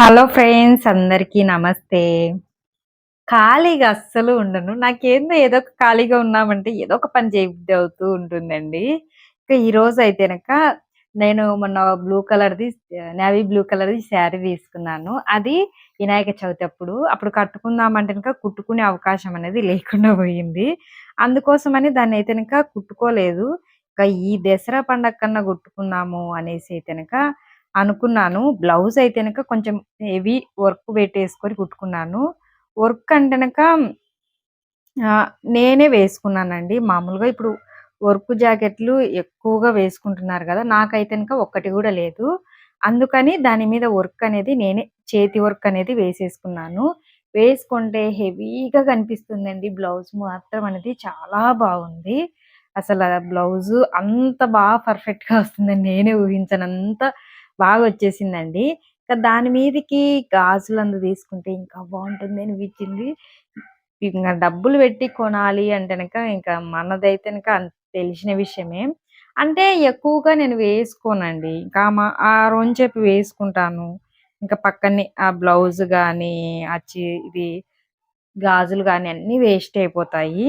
Hello friends అందరికీ నమస్తే. ఖాళీగా అస్సలు ఉండను. నాకేందో ఏదో ఒక ఖాళీగా ఉన్నామంటే ఏదో ఒక పని చేయబుద్ధి అవుతూ ఉంటుందండి. ఇంకా ఈరోజు అయితేనక అయితే నేను మొన్న బ్లూ కలర్ది నేవీ బ్లూ కలర్ది శారీ తీసుకున్నాను అది వినాయక చవితి అప్పుడు. అప్పుడు కట్టుకుందామంటే కనుక కుట్టుకునే అవకాశం అనేది లేకుండా పోయింది. అందుకోసమని దాన్ని అయితే కనుక కుట్టుకోలేదు. ఇంకా ఈ దసరా పండగ కన్నా కుట్టుకుందాము అనేసి అయితే కనుక అనుకున్నాను. బ్లౌజ్ అయితేనక కొంచెం హెవీ వర్క్ పెట్టేసుకొని కుట్టుకున్నాను. వర్క్ అంటేనక నేనే వేసుకున్నానండి. మామూలుగా ఇప్పుడు వర్క్ జాకెట్లు ఎక్కువగా వేసుకుంటున్నారు కదా నాకైతే గనక ఒక్కటి కూడా లేదు. అందుకని దాని మీద వర్క్ అనేది నేనే చేతి వర్క్ అనేది వేసేసుకున్నాను. వేసుకుంటే హెవీగా కనిపిస్తుందండి. బ్లౌజ్ మాత్రం అనేది చాలా బాగుంది. అసలు బ్లౌజు అంత బాగా పర్ఫెక్ట్‌గా వస్తుందని నేనే ఊహించనంత బాగా వచ్చేసిందండి ఇంకా దాని మీదకి గాజులందు తీసుకుంటే ఇంకా బాగుంటుంది అనిపించింది. ఇంకా డబ్బులు పెట్టి కొనాలి అంటే గనక ఇంకా మనదైతే ఇంకా తెలిసిన విషయమే. అంటే ఎక్కువగా నేను వేసుకోనండి. ఇంకా మా ఆ రోజు చెప్పి వేసుకుంటాను. ఇంకా పక్కనే ఆ బ్లౌజ్ కానీ అచ్చి ఇది గాజులు కానీ అన్నీ వేస్ట్ అయిపోతాయి.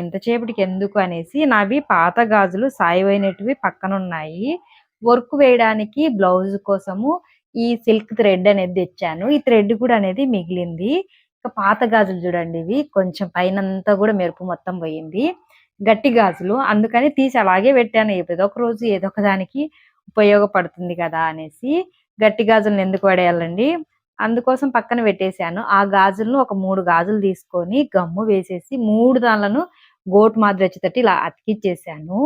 ఇంతసేపటికి ఎందుకు అనేసి నావి పాత గాజులు సాయిపోయినటివి పక్కనున్నాయి. వర్క్ వేయడానికి బ్లౌజ్ కోసము ఈ సిల్క్ థ్రెడ్ అనేది తెచ్చాను. ఈ థ్రెడ్ కూడా అనేది మిగిలింది. ఇక పాత గాజులు చూడండి ఇవి కొంచెం పైన అంతా కూడా మెరుపు మొత్తం పోయింది. గట్టి గాజులు అందుకని తీసి అలాగే పెట్టాను. ఏదో ఒక రోజు ఏదో ఒక దానికి ఉపయోగపడుతుంది కదా అనేసి గట్టి గాజులను ఎందుకు పడేయాలండి. అందుకోసం పక్కన పెట్టేసాను. ఆ గాజులను ఒక మూడు గాజులు తీసుకొని గమ్ము వేసేసి మూడు దాన్లను గోటు మాదిరి వచ్చేటట్టు ఇలా అతికిచ్చేసాను.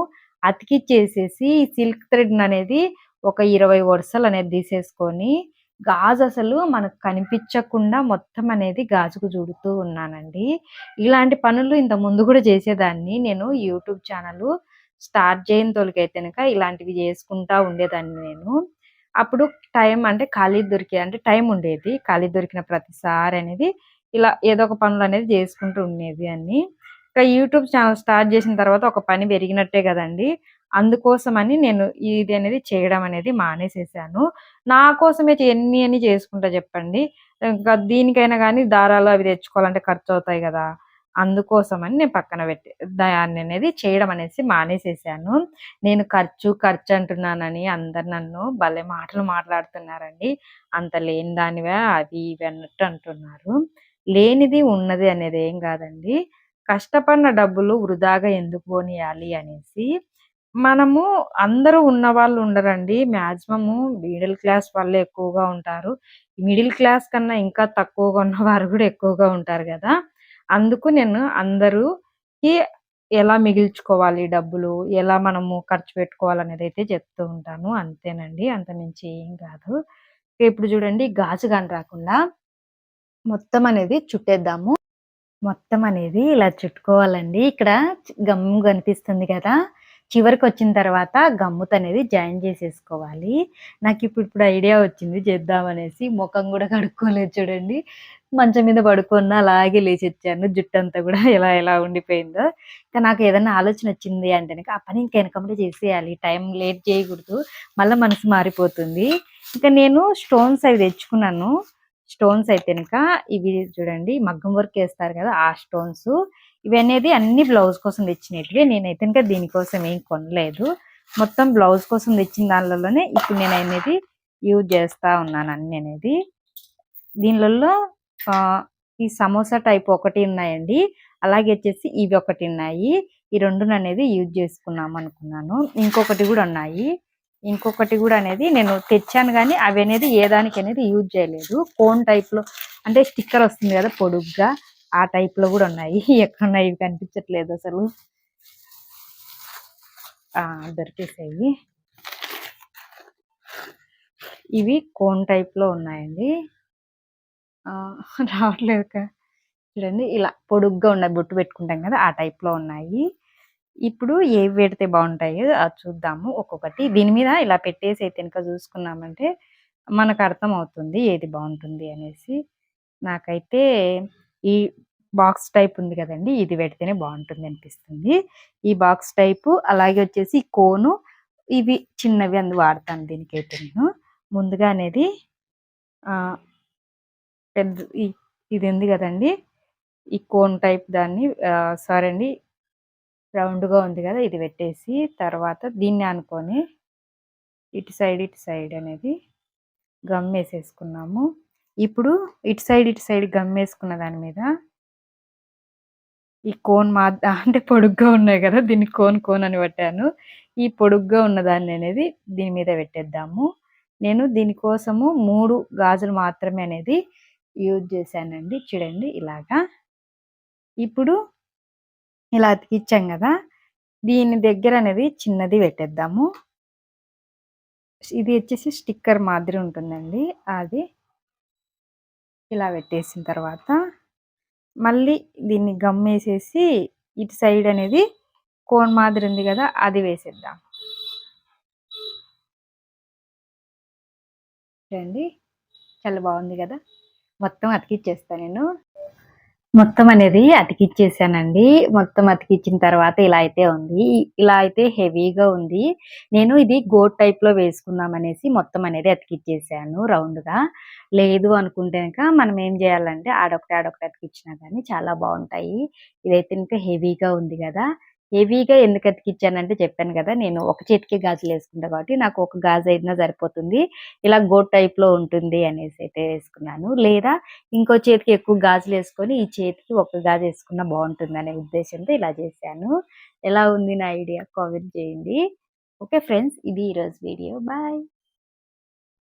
అతికిచ్చేసేసి సిల్క్ థ్రెడ్ అనేది ఒక 20 వరుసలు అనేది తీసేసుకొని గాజు అసలు మనకు కనిపించకుండా మొత్తం అనేది గాజుకు చూడుతూ ఉన్నానండి. ఇలాంటి పనులు ఇంత ముందు కూడా చేసేదాన్ని. నేను యూట్యూబ్ ఛానల్ స్టార్ట్ చేయని తోలికైతే గనక ఇలాంటివి చేసుకుంటా ఉండేదాన్ని నేను. అప్పుడు టైం అంటే ఖాళీ దొరికే అంటే టైం ఉండేది. ఖాళీ దొరికిన ప్రతిసారి అనేది ఇలా ఏదో ఒక పనులు అనేది చేసుకుంటూ ఉండేది అన్ని. ఇంకా యూట్యూబ్ ఛానల్ స్టార్ట్ చేసిన తర్వాత ఒక పని పెరిగినట్టే కదండి అందుకోసమని నేను ఇది అనేది చేయడం అనేది మానేసేసాను. నా కోసమే ఎన్ని అని చేసుకుంటా చెప్పండి. ఇంకా దీనికైనా కానీ దారాలు అవి తెచ్చుకోవాలంటే ఖర్చు అవుతాయి కదా అందుకోసమని నేను పక్కన పెట్టి దాన్ని అనేది చేయడం అనేసి మానేసేసాను. నేను ఖర్చు, ఖర్చు అంటున్నానని అందరు నన్ను భలే మాటలు మాట్లాడుతున్నారండి. అంత లేని దానివే అవి ఇవి అన్నట్టు అంటున్నారు. లేనిది ఉన్నది అనేది ఏం కాదండి కష్టపడిన డబ్బులు వృధాగా ఎందుకు పోనీయాలి అనేసి మనము అందరూ ఉన్నవాళ్ళు ఉండరండి. మ్యాక్సిమము మిడిల్ క్లాస్ వాళ్ళే ఎక్కువగా ఉంటారు. మిడిల్ క్లాస్ కన్నా ఇంకా తక్కువగా ఉన్నవారు కూడా ఎక్కువగా ఉంటారు కదా అందుకు నేను అందరూకి ఎలా మిగిల్చుకోవాలి డబ్బులు, ఎలా మనము ఖర్చు పెట్టుకోవాలనేదైతే చెప్తూ ఉంటాను. అంతేనండి. అంతకుమించి ఏం కాదు. ఇప్పుడు చూడండి గాజు గాని రాకుండా మొత్తం అనేది చుట్టేద్దాము. మొత్తం అనేది ఇలా చుట్టుకోవాలండి. ఇక్కడ గమ్ కనిపిస్తుంది కదా! చివరికి వచ్చిన తర్వాత గమ్ముతనేది జాయిన్ చేసేసుకోవాలి. నాకు ఇప్పుడు ఇప్పుడు ఐడియా వచ్చింది చేద్దామనేసి. ముఖం కూడా కడుక్కోలేదు చూడండి. మంచం మీద పడుకున్న అలాగే లేచొచ్చాను. జుట్టంతా కూడా ఎలా ఎలా ఉండిపోయిందో. ఇంకా నాకు ఏదైనా ఆలోచన వచ్చింది అంటే ఆ పని ఇంకా ఎనకమ్మటే చేసేయాలి. టైం లేట్ చేయకూడదు. మళ్ళీ మనసు మారిపోతుంది. ఇంకా నేను స్టోన్స్ అవి తెచ్చుకున్నాను. స్టోన్స్ అయితే కనుక ఇవి చూడండి మగ్గం వర్క్ వేస్తారు కదా ఆ స్టోన్స్. అనేది అన్ని బ్లౌజ్ కోసం తెచ్చినట్టువి నేనైతే ఇంకా దీనికోసం ఏం కొనలేదు. మొత్తం బ్లౌజ్ కోసం తెచ్చిన దానిలోనే ఇప్పుడు నేను అనేది యూజ్ చేస్తా ఉన్నాను అన్ని అనేది. దీనిలో ఈ సమోసా టైప్ ఒకటి ఉన్నాయండి. అలాగే వచ్చేసి ఇవి ఒకటి ఉన్నాయి. ఈ రెండుననేది యూజ్ చేసుకుందాం అనుకున్నాను. ఇంకొకటి కూడా ఉన్నాయి. ఇంకొకటి కూడా అనేది నేను తెచ్చాను కానీ అవి అనేది ఏ దానికనేది యూజ్ చేయలేదు. కోన్ టైప్‌లో అంటే స్టిక్కర్ వస్తుంది కదా పొడుగ్గా ఆ టైప్‌లో కూడా ఉన్నాయి. ఎక్కడున్నాయి ఇవి కనిపించట్లేదు అసలు. దొరికేసాయి. ఇవి కోన్ టైప్‌లో ఉన్నాయండి. రావట్లేదు రావట్లేదుక. చూడండి ఇలా పొడుగ్గా ఉన్నాయి. బొట్టు పెట్టుకుంటాం కదా ఆ టైప్‌లో ఉన్నాయి. ఇప్పుడు ఏవి పెడితే బాగుంటాయో అది చూద్దాము ఒక్కొక్కటి. దీని మీద ఇలా పెట్టేసి అయితే గనక చూసుకున్నామంటే మనకు అర్థమవుతుంది ఏది బాగుంటుంది అనేసి. నాకైతే ఈ బాక్స్ టైప్ ఉంది కదండి ఇది పెడితేనే బాగుంటుంది అనిపిస్తుంది. ఈ బాక్స్ టైపు అలాగే వచ్చేసి కోను ఇవి చిన్నవి అందు వాడతాను దీనికైతే నేను. ముందుగా అనేది పెద్ద ఇది ఉంది కదండి ఈ కోన్ టైప్ దాన్ని సారీ అండి రౌండ్గా ఉంది కదా! ఇది పెట్టేసి తర్వాత దీన్ని అనుకొని ఇటు సైడ్ ఇటు సైడ్ అనేది గమ్ వేసేసుకున్నాము. ఇప్పుడు ఇటు సైడ్ ఇటు సైడ్ గమ్ వేసుకున్న దాని మీద ఈ కోన్ మా అంటే పొడుగ్గా ఉన్నాయి కదా! దీన్ని కోన్ కోన్ అని పెట్టాను. ఈ పొడుగ్గా ఉన్నదాన్ని అనేది దీని మీద పెట్టేద్దాము. నేను దీనికోసము మూడు గాజులు మాత్రమే అనేది యూజ్ చేశానండి. చూడండి ఇలాగా. ఇప్పుడు ఇలా అతికిచ్చాం కదా దీని దగ్గర అనేది చిన్నది పెట్టేద్దాము. ఇది వచ్చేసి స్టిక్కర్ మాదిరి ఉంటుందండి. అది ఇలా పెట్టేసిన తర్వాత మళ్ళీ దీన్ని గమ్మేసేసి ఇటు సైడ్ అనేది కోన్ మాదిరి ఉంది కదా అది వేసేద్దాం. చూడండి చాలా బాగుంది కదా. మొత్తం అతికిచ్చేస్తాను నేను. మొత్తం అనేది అతికిచ్చేసానండి. మొత్తం అతికిచ్చిన తర్వాత ఇలా అయితే ఉంది. ఇలా అయితే హెవీగా ఉంది. నేను ఇది గోట్ టైప్లో వేసుకుందాం అనేసి మొత్తం అనేది అతికిచ్చేసాను రౌండ్గా. లేదు అనుకుంటే కనుక మనం ఏం చేయాలంటే ఆడొకటి ఆడొకటి అతికిచ్చినా కానీ చాలా బాగుంటాయి. ఇదైతే ఇంకా హెవీగా ఉంది కదా. హెవీగా ఎందుకు అతికిచ్చానంటే చెప్పాను కదా నేను ఒక చేతికి గాజులు వేసుకుంటా కాబట్టి నాకు ఒక గాజు అయినా సరిపోతుంది. ఇలా గోట్ టైప్లో ఉంటుంది అనేసి అయితే వేసుకున్నాను. లేదా ఇంకో చేతికి ఎక్కువ గాజులు వేసుకొని ఈ చేతికి ఒక గాజు వేసుకున్నా బాగుంటుంది అనే ఉద్దేశంతో ఇలా చేశాను. ఎలా ఉంది నా ఐడియా కామెంట్ చేయండి. ఓకే ఫ్రెండ్స్ ఇది ఈరోజు వీడియో. బాయ్.